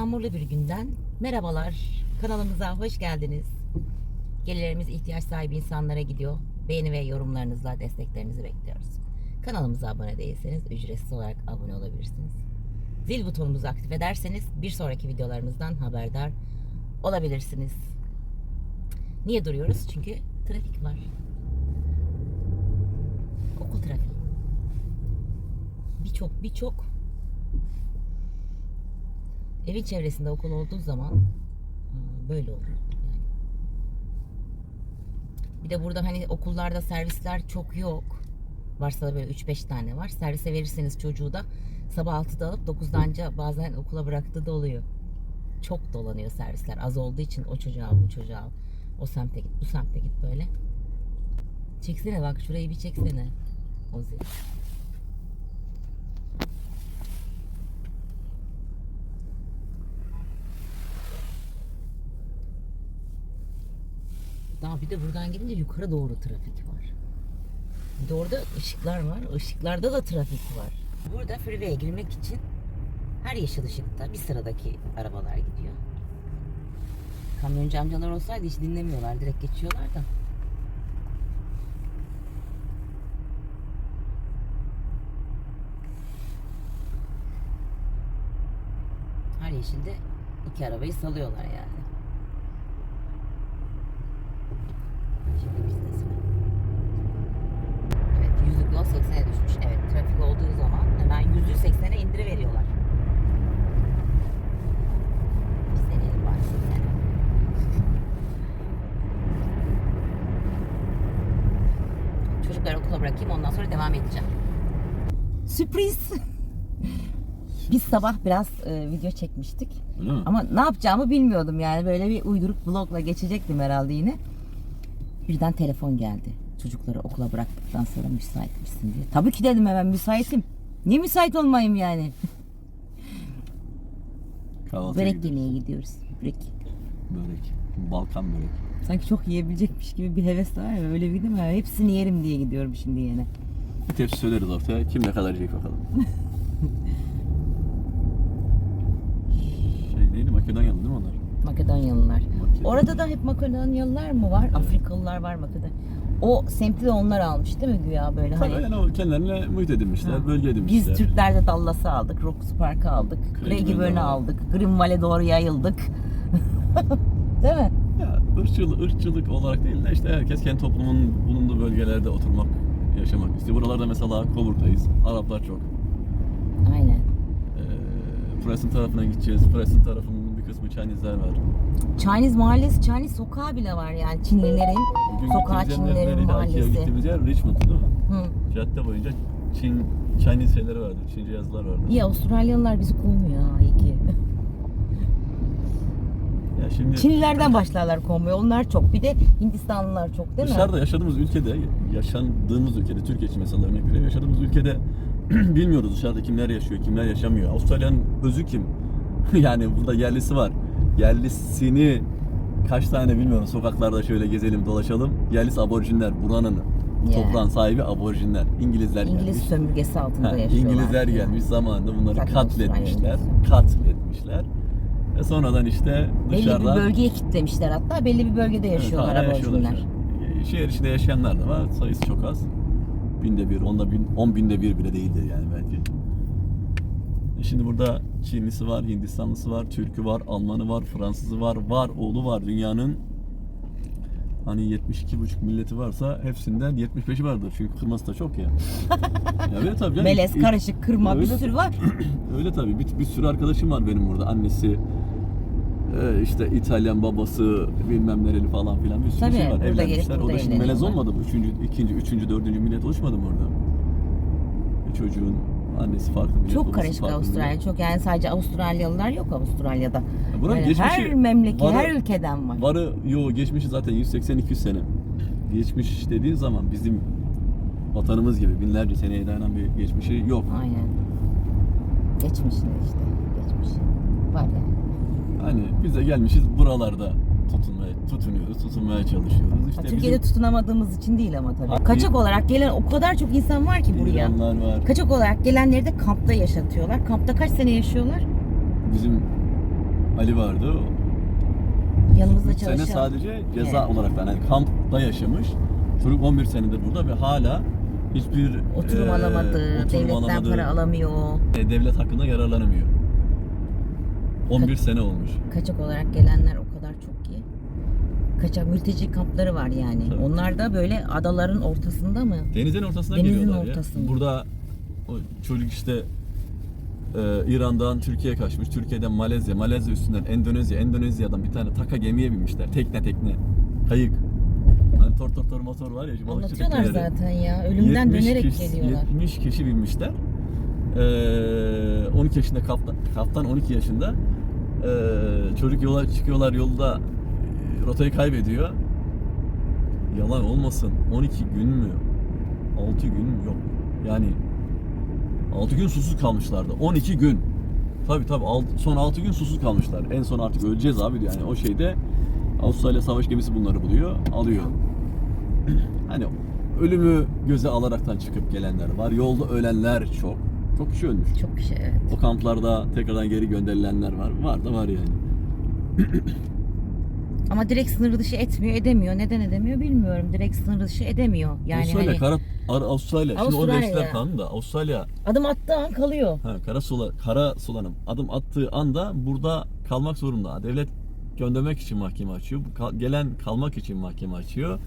Yağmurlu bir günden merhabalar. Kanalımıza hoş geldiniz. Gelirlerimiz ihtiyaç sahibi insanlara gidiyor. Beğeni ve yorumlarınızla desteklerinizi bekliyoruz. Kanalımıza abone değilseniz ücretsiz olarak abone olabilirsiniz. Zil butonumuzu aktif ederseniz bir sonraki videolarımızdan haberdar olabilirsiniz. Niye duruyoruz? Çünkü trafik var. Okul trafiği. Birçok birçok evin çevresinde okul olduğu zaman e, böyle olur. Bir de burada hani okullarda servisler çok yok. Varsa da böyle 3-5 tane var. Servise verirseniz çocuğu da sabah 6'da alıp 9'da anca bazen okula bıraktığı da oluyor. Çok dolanıyor servisler. Az olduğu için o çocuğu al, bu çocuğu al. O semte git, bu semte git böyle. Çeksene bak şurayı bir çeksene. Ozi. Daha bir de buradan gidince yukarı doğru trafik var. Bir de orada ışıklar var. Işıklarda da trafik var. Burada freeway'e girmek için her yeşil ışıkta bir sıradaki arabalar gidiyor. Kamyoncu amcalar olsaydı hiç dinlemiyorlar. Direkt geçiyorlar da. Her yeşilde iki arabayı salıyorlar yani. Şimdi biz de sıra. Evet yüzlük yol 80'e düşmüş. Evet trafik olduğu zaman hemen yüzü 80'e indiriveriyorlar. Biz deneyelim bari 80'e. Çocukları okula bırakayım ondan sonra devam edeceğim. Sürpriz. Biz sabah biraz e, video çekmiştik. Öyle mi? Ama ne yapacağımı bilmiyordum yani. Böyle bir uyduruk vlogla geçecektim herhalde yine. Birden telefon geldi. Çocukları okula bıraktıktan sonra müsait misin diye. Tabii ki dedim hemen müsaitim. Niye müsait olmayayım yani? Kahvaltı Börek yemeye gidiyoruz. Börek. Börek. Balkan börek. Sanki çok yiyebilecekmiş gibi bir heves var ya. Öyle bir değil mi? Hepsini yerim diye gidiyorum şimdi yine. Bir tepsi söyleriz ortaya. Kim ne kadar yiyecek bakalım. şey neydi? Makedonyalı değil mi onlar? Makedonyalılar. Makedon- Orada da hep Makedonyalılar mı var? Afrikalılar var Makedon. O semti de onlar almış değil mi güya böyle Tabii hani? yani o kendilerine muhit edinmişler, Ha. bölge edinmişler. Biz Türkler de Dallas'ı aldık, Rox Park'ı aldık, Craig Craig'i Valley aldık, Green Valley doğru yayıldık. değil mi? Ya ırkçılık, ırkçılık olarak değil de işte herkes kendi toplumun bulunduğu bölgelerde oturmak, yaşamak istiyor. Buralarda mesela Coburg'dayız. Araplar çok. Aynen. Ee, Preston tarafına gideceğiz. Preston tarafının bir kısmı Chinese'ler var. Chinese mahallesi, Chinese sokağı bile var yani Çinlilerin. Bugün gittiğimiz yer Çinlilerin nereydi? Aki'ye mahallesi. gittiğimiz yer Richmond değil mi? Hı. Cadde boyunca Çin, Chinese şeyleri vardı. Çince yazılar vardı. İyi Avustralyalılar bizi kovmuyor ha iyi ki. Ya şimdi Çinlilerden başlarlar kovmaya. Onlar çok. Bir de Hindistanlılar çok değil mi? dışarıda yaşadığımız ülkede, yaşandığımız ülkede, Türkiye için mesela örnek vereyim, yaşadığımız ülkede bilmiyoruz dışarıda kimler yaşıyor, kimler yaşamıyor. Avustralya'nın özü kim? yani burada yerlisi var. Yerlisini kaç tane bilmiyorum sokaklarda şöyle gezelim dolaşalım. Yerlisi aborjinler buranın Yeah. toprağın sahibi aborjinler. İngilizler İngiliz gelmiş. sömürgesi altında Ha, yaşıyorlar. İngilizler gelmiş zamanında bunları katletmişler. Katletmişler. Ve sonradan işte Belli dışarıdan bir bölgeye kitlemişler hatta. Belli bir bölgede Evet, yaşıyorlar yaşıyorlar aborjinler. an. Şehir içinde yaşayanlar da var. Sayısı çok az. Binde bir, onda bin, on binde bir bile değildir yani belki. Şimdi burada Çinlisi var, Hindistanlısı var, Türkü var, Almanı var, Fransızı var, var oğlu var. Dünyanın hani 72,5 milleti varsa hepsinden 75'i vardır. Çünkü kırması da çok ya. ya öyle tabii canım. Melez, İlk- karışık, kırma bir Öyle. sürü var. Öyle tabii. Bir, bir sürü arkadaşım var benim burada. Annesi e, işte İtalyan babası bilmem nereli falan filan bir sürü Tabii, şey var. burada gelip Evlenmişler. O da şimdi melez olmadı mı? Üçüncü, ikinci, üçüncü, dördüncü millet oluşmadı mı orada? E, çocuğun annesi farklı millet, Çok karışık Avustralya. Çok yani sadece Avustralyalılar yok Avustralya'da. Ya buranın Yani geçmişi, her memleket, varı- her ülkeden var. Varı, yo geçmişi zaten 180-200 sene. Geçmiş dediğin zaman bizim vatanımız gibi binlerce seneye dayanan bir geçmişi yok. Aynen. Geçmişler işte. Geçmiş. Var yani. Hani biz de gelmişiz buralarda tutunmaya, tutunuyoruz, tutunmaya çalışıyoruz. İşte Türkiye'de bizim tutunamadığımız için değil ama tabii. Hayır. Kaçak olarak gelen o kadar çok insan var ki buraya. İranlar var. Kaçak olarak gelenleri de kampta yaşatıyorlar. Kampta kaç sene yaşıyorlar? Bizim Ali vardı. Yanımızda Sene çalışan. sadece ceza Evet. olarak yani kampta yaşamış. Çocuk 11 senedir burada ve hala hiçbir Oturum e, alamadı, oturum devletten alamadı, para alamıyor. e, devlet hakkında yararlanamıyor. 11 sene olmuş. Kaçak olarak gelenler o kadar çok ki. Kaçak mülteci kampları var yani. Tabii. Onlar da böyle adaların ortasında mı? Denizin ortasına Denizin geliyorlar ortasında. ya. Burada o çocuk işte e, İran'dan Türkiye'ye kaçmış. Türkiye'den Malezya, Malezya üstünden Endonezya, Endonezya'dan bir tane taka gemiye binmişler. Tekne tekne. Kayık. Hani tor tor tor motor var ya. şu balıkçı Anlatıyorlar tekneleri. zaten ya. Ölümden 70 dönerek kişi, geliyorlar. 70 kişi binmişler. Ee, 12 yaşında kaptan, kaptan 12 yaşında. Ee, çocuk yola çıkıyorlar yolda e, rotayı kaybediyor. Yalan olmasın 12 gün mü? 6 gün mü? Yok. Yani 6 gün susuz kalmışlardı. 12 gün. Tabi tabi son 6 gün susuz kalmışlar. En son artık öleceğiz abi diyor. yani o şeyde Avustralya savaş gemisi bunları buluyor, alıyor. Hani ölümü göze alaraktan çıkıp gelenler var. Yolda ölenler çok. Çok kişi ölmüş. Çok şey evet. O kamplarda tekrardan geri gönderilenler var. Var da var yani. Ama direkt sınır dışı etmiyor, edemiyor. Neden edemiyor bilmiyorum. Direkt sınır dışı edemiyor. Yani Avustralya, hani kara, Ar- Avustralya. Şimdi o Avustralya. gençler tamam da Avustralya adım attığı an kalıyor. ha, kara sula, kara sulanım adım attığı anda burada kalmak zorunda. Devlet göndermek için mahkeme açıyor. Kal- gelen kalmak için mahkeme açıyor.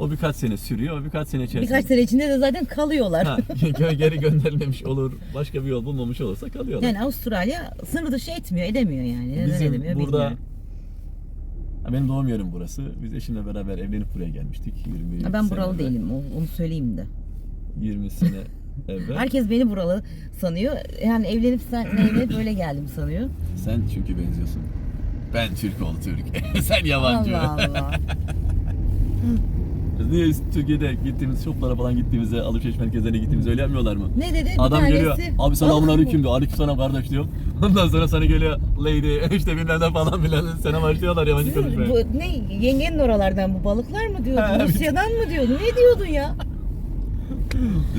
O birkaç sene sürüyor. O birkaç sene içerisinde Birkaç sene içinde de zaten kalıyorlar. Ha, geri gönderilmemiş olur. Başka bir yol bulmamış olursa kalıyorlar. Yani Avustralya sınır dışı etmiyor, edemiyor yani. Neden Bizim edemiyor burada bilmiyorum. Ha, benim doğum yerim burası. Biz eşimle beraber evlenip buraya gelmiştik. 20 Ha, Ben buralı evvel. değilim, onu söyleyeyim de. 20 sene evvel. Herkes beni buralı sanıyor. Yani evlenip sen evlenip böyle geldim sanıyor. Sen çünkü benziyorsun. Ben Türk ol Türk. Sen yabancı. Allah Allah. Biz Niye Türkiye'de gittiğimiz shoplara falan gittiğimizde alışveriş merkezlerine gittiğimizde öyle yapmıyorlar mı? Ne dedi? Bir Adam tanesi, geliyor. Abi selamun "Balık aleyküm mı?" diyor. Aleyküm selam kardeş diyor. Ondan sonra sana geliyor lady işte bilmem ne falan filan sana başlıyorlar yabancı Sizin konuşmaya. bu, ne yengenin oralardan bu balıklar mı diyordun? Rusya'dan mı diyordun? Ne diyordun ya?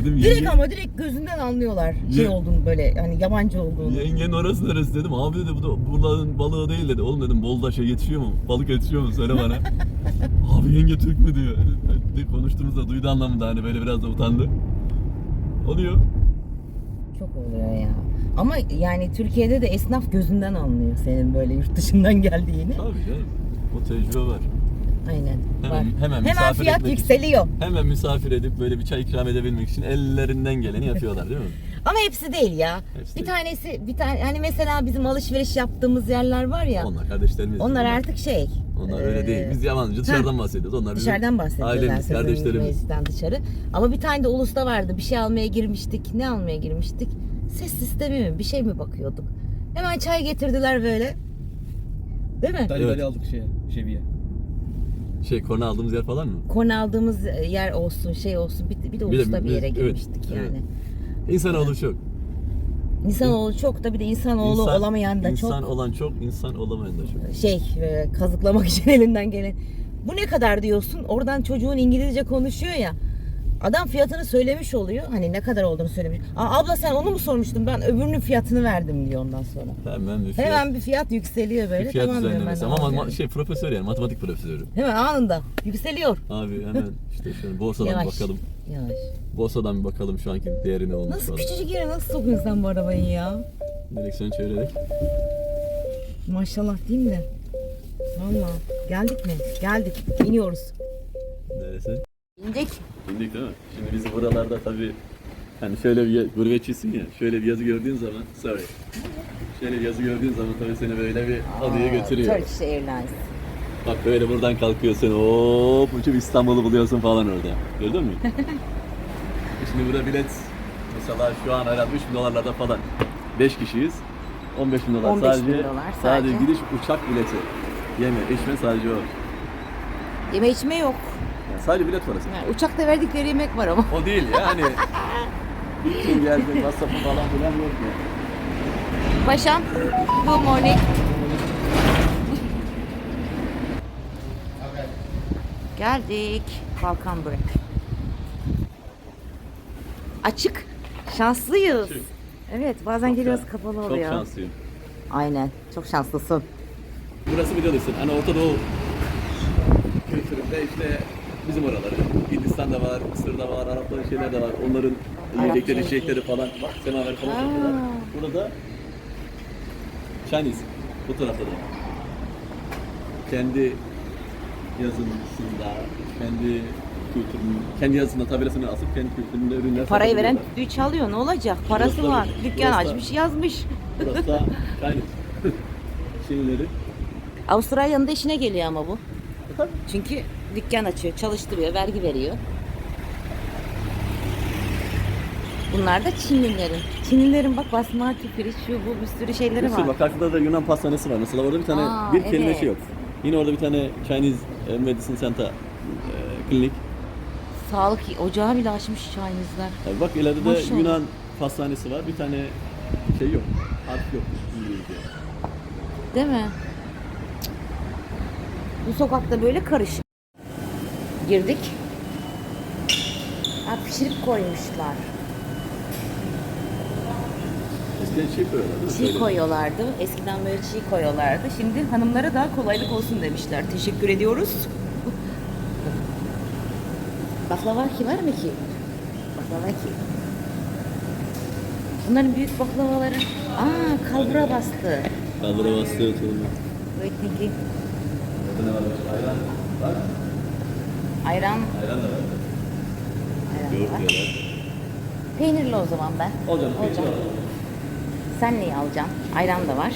Dedim Direkt yenge, ama direkt gözünden anlıyorlar şey Ye- olduğunu böyle hani yabancı olduğunu. yengenin orası neresi dedim. Abi dedi bu da buraların balığı değil dedi. Oğlum dedim Bolu'da şey yetişiyor mu? Balık yetişiyor mu? Söyle bana. Abi yenge Türk mü diyor. Konuştuğumuzda duydu anlamında hani böyle biraz da utandı. Oluyor. Çok oluyor ya. Ama yani Türkiye'de de esnaf gözünden anlıyor senin böyle yurt dışından geldiğini. Tabii canım. O tecrübe var. Aynen. Hemen- var. hemen misafir fiyat etmek için. yükseliyor. Hemen misafir edip böyle bir çay ikram edebilmek için ellerinden geleni yapıyorlar değil mi? Ama hepsi değil ya. Hepsi bir değil. tanesi bir tane hani mesela bizim alışveriş yaptığımız yerler var ya. Onlar kardeşlerimiz. Onlar artık şey. Onlar öyle e, değil. Biz yabancı dışarıdan bahsediyoruz. Onlar bizim Dışarıdan bahsediyorlar. Ailemiz, sözümüz kardeşlerimiz. meclisten dışarı. Ama bir tane de ulusta vardı. Bir şey almaya girmiştik. Ne almaya girmiştik? Ses sistemi mi? Bir şey mi bakıyorduk? Hemen çay getirdiler böyle. Değil mi? Dalibali Evet. aldık şeye, Şevi'ye. Şey korna aldığımız yer falan mı? Konu aldığımız yer olsun, şey olsun. Bir, bir de Bir de ulusta bir, biz- yere evet, girmiştik evet. yani. İnsanoğlu çok. İnsanoğlu çok da bir de insanoğlu İnsan- olamayan da İnsan çok. olan çok, insan olamayan da çok. şey e, kazıklamak için elinden gelen. Bu ne kadar diyorsun? Oradan çocuğun İngilizce konuşuyor ya. Adam fiyatını söylemiş oluyor. Hani ne kadar olduğunu söylemiş. Aa, abla sen onu mu sormuştun? Ben öbürünün fiyatını verdim diyor ondan sonra. Hemen bir fiyat, Hemen bir fiyat yükseliyor böyle. bir fiyat tamam diyorum ben düzenlemesi. de, Ama ma- şey profesör yani matematik profesörü. Hemen anında yükseliyor. Abi hemen işte şöyle borsadan Yavaş. bakalım. Yavaş. Borsadan bir bakalım şu anki değeri ne olmuş Nasıl falan. küçücük yere nasıl sokuyorsun sen bu arabayı ya? Direksiyonu çevirerek. Maşallah değil mi? Valla. Geldik mi? Geldik. İniyoruz. Neresi? İndik. Bindik değil mi? Şimdi biz buralarda tabii hani şöyle bir gurbetçisin ya, şöyle bir yazı gördüğün zaman, sorry. Şöyle bir yazı gördüğün zaman tabii seni böyle bir adaya götürüyor. Turkish Airlines. Bak böyle buradan kalkıyorsun, hop uçup İstanbul'u buluyorsun falan orada. Gördün mü? Şimdi burada bilet mesela şu an herhalde 3 bin dolarlarda falan. 5 kişiyiz. 15 bin dolar 15 bin sadece, dolar sadece sadece. gidiş uçak bileti. Yeme, içme sadece o. Yeme içme yok. Yani sadece bilet parası. Yani uçakta verdikleri yemek var ama. O değil ya hani gittin geldin masrafı falan filan yok ya. Paşam, good morning. Geldik. Balkan Break. Açık. Şanslıyız. Açık. Evet bazen Çok geliyoruz şans- kapalı Çok oluyor. şanslıyım. Aynen. Çok şanslısın. Burası biliyorsun hani Orta Doğu kültüründe işte bizim oraları. Hindistan'da var, Mısır'da var, Arapların şeyler de var. Onların yiyecekleri, içecekleri falan, semaver falan satıyorlar. Burada Chinese bu tarafta da. Kendi yazısında, kendi kültürünün, kendi yazısında tabelasını asıp kendi kültüründe ürünler Parayı veren düdüğü çalıyor. Ne olacak? Parası Burası da- var. Dükkan burası da- açmış yazmış. Burası da Chinese. Çinlileri. Avustralya'nın da işine geliyor ama bu. Tabii. Çünkü dükkan açıyor, çalıştırıyor, vergi veriyor. Bunlar da Çinlilerin. Çinlilerin bak basmati pirinç şu bu bir sürü şeyleri var. bak karşıda da Yunan pastanesi var. Mesela orada bir tane Aa, bir kelimesi evet. yok. Yine orada bir tane Chinese e, Medicine Center e, klinik. Sağlık ocağı bile açmış Chinese'ler. Yani bak ileride de Maşallah. Yunan pastanesi var. Bir tane şey yok. Harf yok. Değil mi? Bu sokakta böyle karışık. Girdik. Ha, pişirip koymuşlar. Eskiden koyuyorlar. değil mi? Çiğ koyuyorlardı. Eskiden böyle çiğ koyuyorlardı. Şimdi hanımlara daha kolaylık olsun demişler. Teşekkür ediyoruz. Baklava ki var mı ki? Baklava ki. Bunların büyük baklavaları. Aa kalbura bastı. Kaldıra bastı oturma. Wait thinking. Orada ne var? Ayran var. Ayran, Ayran da var. ayran Yoğurt var. Peynirli o zaman ben. Peynir var. Sen neyi alacaksın? Ayran da var.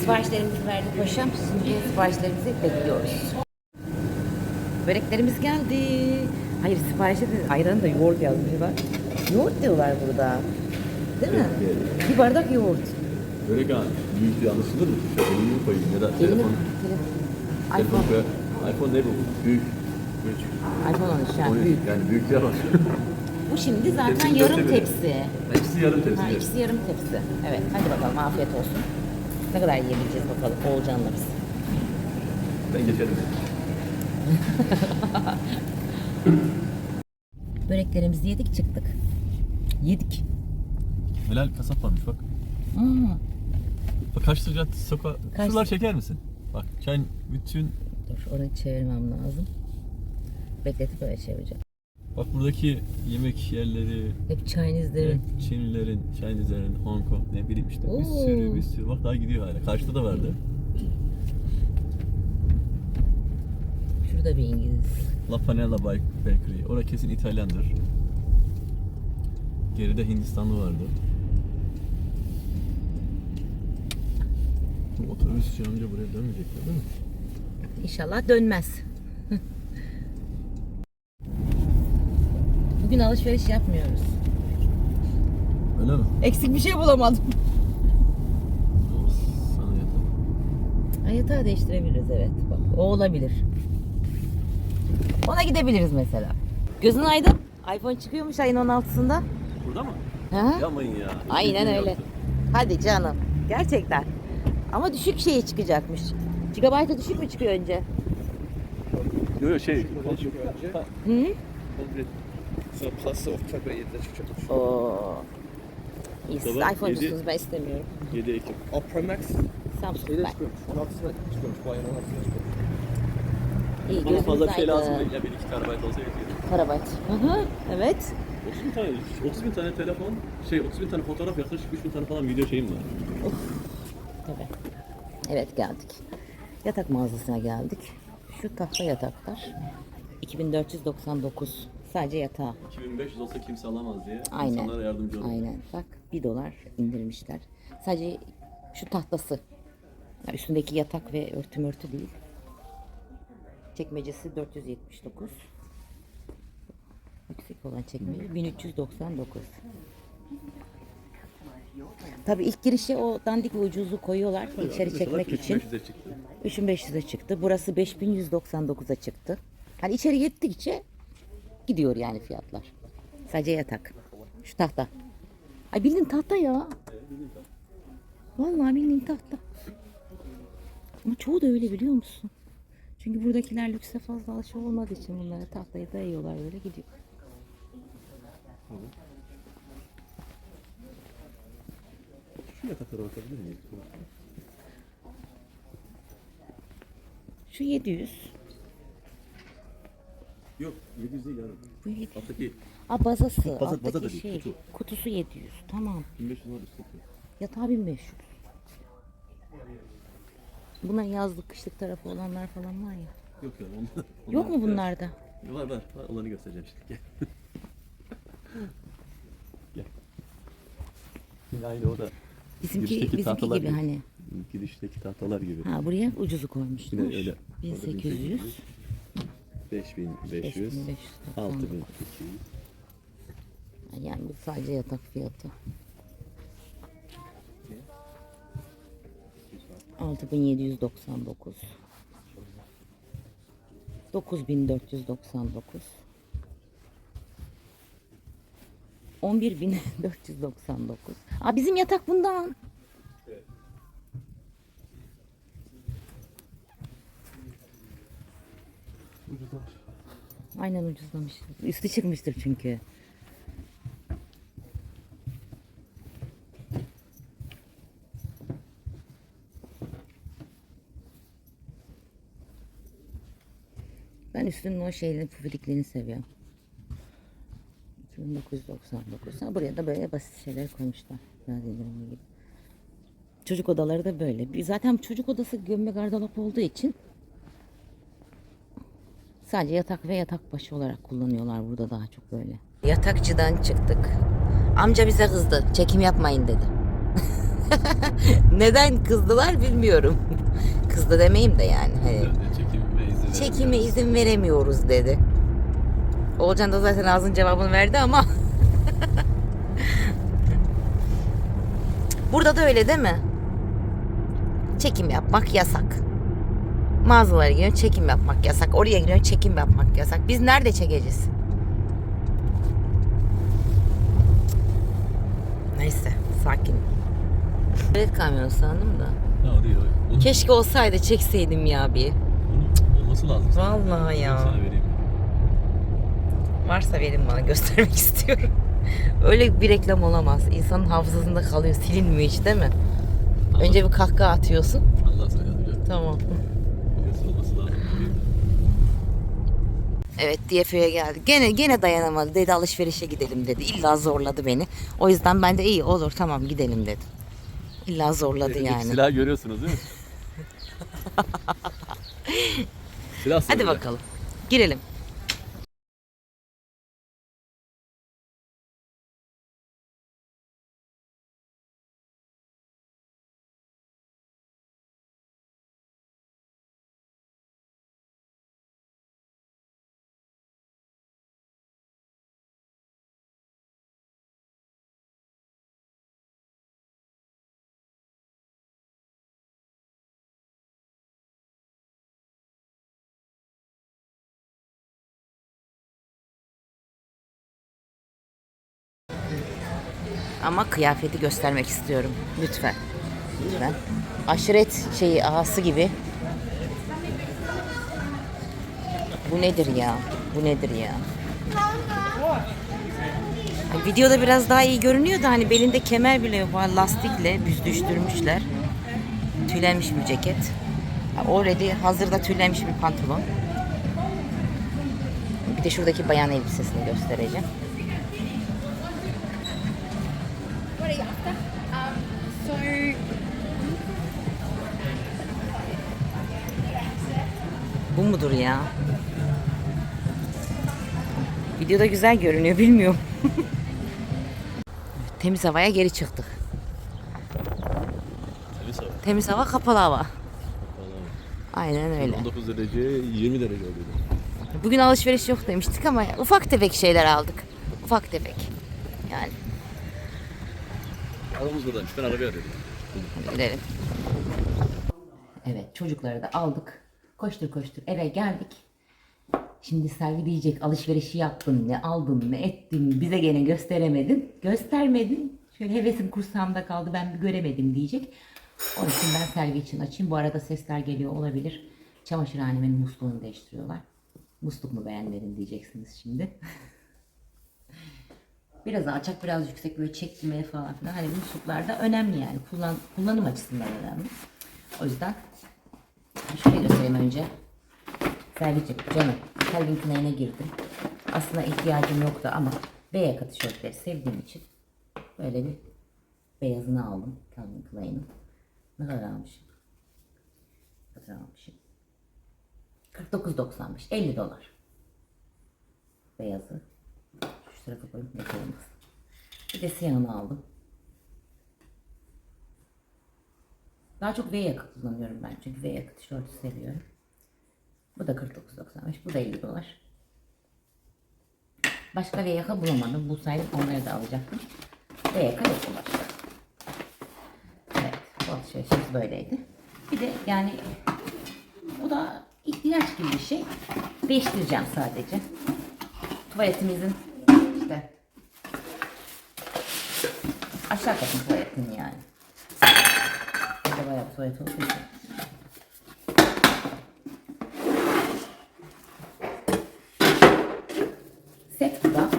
Siparişlerimizi verdik paşam. Şimdi siparişlerimizi bekliyoruz. Böreklerimiz geldi. Hayır siparişte de ayranı da yoğurt yazmışlar. Yoğurt diyorlar burada. Değil mi? Bir bardak yoğurt. Börek ağacı. Büyük bir anlaşılır mı? Şöyle elini koyayım ya da Elini, telefon. telefon. İPhone. koy. iPhone ne bu? Büyük. Büyük. iPhone 13 yani büyük. Yani büyük yer var. Bu şimdi zaten Tepsinin yarım dörtte biri. tepsi. İkisi yarım tepsi. Ha, ikisi yarım tepsi. Evet, hadi bakalım afiyet olsun. Ne kadar yiyebileceğiz bakalım Oğulcan'la biz. Ben geçerim. Böreklerimizi yedik çıktık. Yedik. Helal kasap varmış bak. Hmm. Bak kaç lira soka... Kaç- Şuralar çeker misin? Bak çay bütün... Dur orayı çevirmem lazım. Bekletip öyle çevireceğim. Bak buradaki yemek yerleri, Hep Chinese'lerin. Çinlilerin, Chinese'lerin, Hong Kong ne bileyim işte bir Oo. sürü bir sürü. Bak daha gidiyor hala. Karşıda da vardı. Şurada bir İngiliz. La Panella Bake- Bakery. Orada kesin İtalyandır. Geride Hindistanlı vardı. Bu otobüsçü amca buraya dönmeyecekler değil mi? İnşallah dönmez. Bugün alışveriş yapmıyoruz. Öyle mi? Eksik bir şey bulamadım. Sana. Ay, Yatağı değiştirebiliriz evet. Bak o olabilir. Ona gidebiliriz mesela. Gözün aydın. iPhone çıkıyormuş ayın 16'sında. Burada mı? Ha? Yamayın ya. Aynen öyle. Hadi canım. Gerçekten. Ama düşük şeye çıkacakmış. Gigabyte'a düşük mü çıkıyor önce? Yok yok şey. Hı? So plus of chocolate, yedi chocolate. Oo. İyi siz Sabah iPhone'cusunuz yedi. ben istemiyorum. 7 Ekim. Oh, Pro Max? Samsung is ben. It's good. Why not? It's good. İyi Bana gözünüz fazla bir şey lazım aydın. değil. Ya 1-2 terabayt olsa yetiyor. Terabayt. Hı hı. Evet. 30 bin tane, 30 bin tane telefon, şey 30 bin tane fotoğraf yaklaşık 3 bin tane falan video şeyim var. Tabii. Evet geldik. Yatak mağazasına geldik. Şu tahta yataklar. 2499. Sadece yatağı. 2500 olsa kimse alamaz diye Aynen. insanlara yardımcı olun. Aynen. Bak 1 dolar indirmişler. Sadece şu tahtası. Yani üstündeki yatak ve örtü mörtü değil. Çekmecesi 479. Yüksek olan çekmece 1399. Tabii ilk girişe o dandik ve ucuzu koyuyorlar içeri çekmek için. 3500'e çıktı. 3500'e çıktı. Burası 5199'a çıktı. Hani içeri gittikçe gidiyor yani fiyatlar. Sadece yatak. Şu tahta. Ay bildiğin tahta ya. Vallahi bildiğin tahta. Ama çoğu da öyle biliyor musun? Çünkü buradakiler lükse fazla alışık olmadığı için bunlara tahtayı dayıyorlar böyle gidiyor. Şu yataklara bakabilir miyim? Şu 700. Yok 700 değil yani. Bu 700. Alttaki Aa bazası. Baza- baza alttaki da değil, şey. kutu. Kutusu 700. Tamam. 1500 var üstteki. Yatağı 1500. Buna yazlık kışlık tarafı olanlar falan var ya. Yok ya onlar. Yok mu bunlarda? Var var. var. Olanı göstereceğim şimdi. Gel. Gel. Yine aynı o da. Bizimki, Girişteki bizimki tahtalar gibi hani. Girişteki tahtalar gibi. Ha buraya ucuzu koymuşlar. Yine öyle. Orada 1800. 5500, 5500. 6200. Yani bu sadece yatak fiyatı. 6799 9499 11499 Aa bizim yatak bundan. Ucuzlamış. Aynen ucuzlamış. Üstü çıkmıştır çünkü. Ben üstünün o şeylerini, pufidiklerini seviyorum. 2999. Ha, buraya da böyle basit şeyler koymuşlar. İndirimli gibi. Çocuk odaları da böyle. Zaten çocuk odası gömme gardırop olduğu için Sadece yatak ve yatak başı olarak kullanıyorlar burada daha çok böyle. Yatakçıdan çıktık. Amca bize kızdı. Çekim yapmayın dedi. Neden kızdılar bilmiyorum. Kızdı demeyeyim de yani. Hani çekime izin veremiyoruz dedi. Olcan da zaten ağzın cevabını verdi ama. Burada da öyle değil mi? Çekim yapmak yasak. Mağazalara giriyorsun çekim yapmak yasak. Oraya giriyorsun çekim yapmak yasak. Biz nerede çekeceğiz? Neyse sakin. Evet kamyon sandım da. Ha. Onun, Keşke olsaydı çekseydim ya bir. onun olması lazım. Vallahi ya. Sana vereyim. Varsa verin bana göstermek istiyorum. Öyle bir reklam olamaz. İnsanın hafızasında kalıyor. Silinmiyor hiç değil mi? Önce bir kahkaha atıyorsun. Ediyor. Tamam. Evet DFO'ya geldi. Gene gene dayanamadı. Dedi alışverişe gidelim dedi. İlla zorladı beni. O yüzden ben de iyi olur tamam gidelim dedim. İlla zorladı Elindeki yani. Silah görüyorsunuz değil mi? Silah Hadi bakalım. Girelim. Ama kıyafeti göstermek istiyorum. Lütfen. Lütfen. Aşiret şeyi ağası gibi. Bu nedir ya? Bu nedir ya? Videoda biraz daha iyi görünüyor da hani belinde kemer bile yok. Lastikle büzdüştürmüşler. Tüylenmiş bir ceket. Already hazırda tüylenmiş bir pantolon. Bir de şuradaki bayan elbisesini göstereceğim. Bu mudur ya? Videoda güzel görünüyor bilmiyorum. Temiz havaya geri çıktık. Temiz hava. Temiz hava kapalı hava. Aynen öyle. 19 derece 20 derece oluyor. Bugün alışveriş yok demiştik ama ufak tefek şeyler aldık. Ufak tefek. Yani Aramız buradaymış. Ben arabaya arıyorum. gidelim. Evet çocukları da aldık. Koştur koştur eve geldik. Şimdi Selvi diyecek alışverişi yaptın ne aldın ne ettin bize gene gösteremedin. Göstermedin. Şöyle hevesim kursağımda kaldı ben bir göremedim diyecek. Onun için ben Selvi için açayım. Bu arada sesler geliyor olabilir. Çamaşırhanemin musluğunu değiştiriyorlar. Musluk mu beğenmedin diyeceksiniz şimdi. Biraz alçak biraz yüksek böyle çekmeye falan filan. Hani musluklarda önemli yani. Kullan, kullanım açısından önemli. O yüzden şöyle göstereyim önce. Servicim canım Calvin Klein'e girdim. Aslında ihtiyacım yoktu ama B yaka tişörtleri sevdiğim için böyle bir beyazını aldım Calvin Klein'in. Ne kadar almışım? Ne kadar almışım? 49.95 50 dolar. Beyazı. Şu tarafa koyup yakalım. Bir de siyahını aldım. Daha çok V yaka kullanıyorum ben çünkü V yaka tişörtü seviyorum. Bu da 49.95. Bu da 50 dolar. Başka V yaka bulamadım. Bulsaydım onları da alacaktım. V yaka yok başka. Evet. Bu alışverişimiz böyleydi. Bir de yani o da ihtiyaç gibi bir şey. Değiştireceğim sadece. Tuvaletimizin işte aşağı katın tuvaletini yani. Burada bayağı bir tuvalet olduğu için. Set bu da.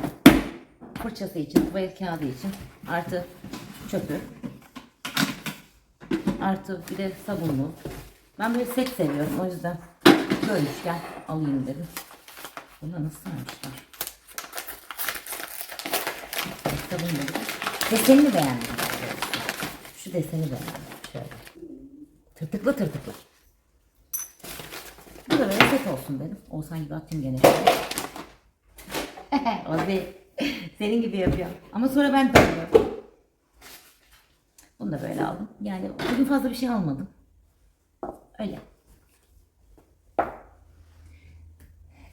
Fırçası için, tuvalet kağıdı için. Artı çöpü. Artı bir de sabunlu. Ben böyle set seviyorum. O yüzden bölmüşken alayım dedim. Bunu nasıl sarmışlar? Sabun dedim. Desenini beğendim. Şu deseni beğendim. Tırtıklı tırtıklı. Bu da böyle set olsun dedim. Olsan gibi atayım gene. Ozi. Senin gibi yapıyor. Ama sonra ben tanıyorum. Bunu da böyle aldım. Yani bugün fazla bir şey almadım. Öyle.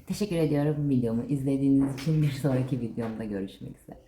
Teşekkür ediyorum videomu izlediğiniz için. Bir sonraki videomda görüşmek üzere.